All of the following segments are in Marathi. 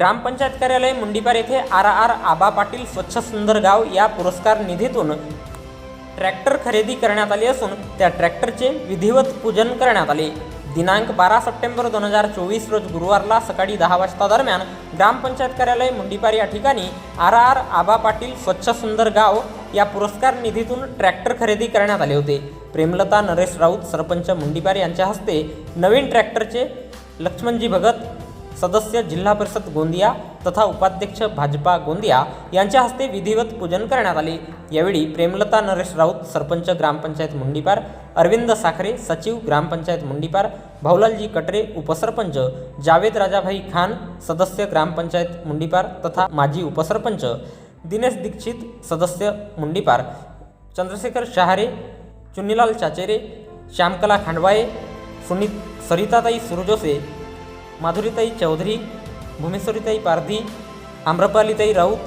ग्रामपंचायत कार्यालय मुंडीपार येथे आर आर आबा पाटील स्वच्छ सुंदर गाव या पुरस्कार निधीतून ट्रॅक्टर खरेदी करण्यात आली असून त्या ट्रॅक्टरचे विधिवत पूजन करण्यात आले. दिनांक बारा सप्टेंबर दोन हजार चोवीस रोज गुरुवारला सकाळी दहा वाजता दरम्यान ग्रामपंचायत कार्यालय मुंडीपार या ठिकाणी आर आर आबा पाटील स्वच्छ सुंदर गाव या पुरस्कार निधीतून ट्रॅक्टर खरेदी करण्यात आले होते. प्रेमलता नरेश राऊत सरपंच मुंडीपार यांच्या हस्ते नवीन ट्रॅक्टरचे लक्ष्मणजी भगत सदस्य जिल्हा परिषद गोंदिया तथा उपाध्यक्ष भाजपा गोंदिया यांच्या हस्ते विधिवत पूजन करण्यात आले. यावेळी प्रेमलता नरेश राऊत सरपंच ग्रामपंचायत मुंडीपार अरविंद साखरे सचिव ग्रामपंचायत मुंडीपार भाऊलालजी कटरे उपसरपंच जावेद राजाभाई खान सदस्य ग्रामपंचायत मुंडीपार तथा माजी उपसरपंच दिनेश दीक्षित सदस्य मुंडीपार चंद्रशेखर शहारे चुन्नीलाल चाचेरे श्यामकला खांडवाये सुनीत सरिताताई सुरजोसे माधुरीताई चौधरी भूमेश्वरीताई पारधी आम्रपालीताई राऊत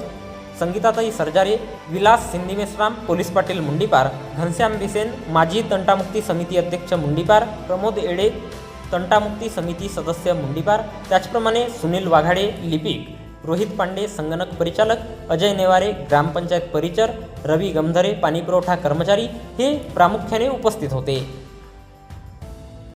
संगीताताई सरजारे विलास सिंधीमेश्राम पोलीस पाटील मुंडीपार घनश्याम बिसेन माजी तंटामुक्ती समिती अध्यक्ष मुंडीपार प्रमोद येडे तंटामुक्ती समिती सदस्य मुंडीपार त्याचप्रमाणे सुनील वाघाडे लिपिक रोहित पांडे संगणक परिचालक अजय नेवारे ग्रामपंचायत परिचर रवी गमधरे पाणीपुरवठा कर्मचारी हे प्रामुख्याने उपस्थित होते.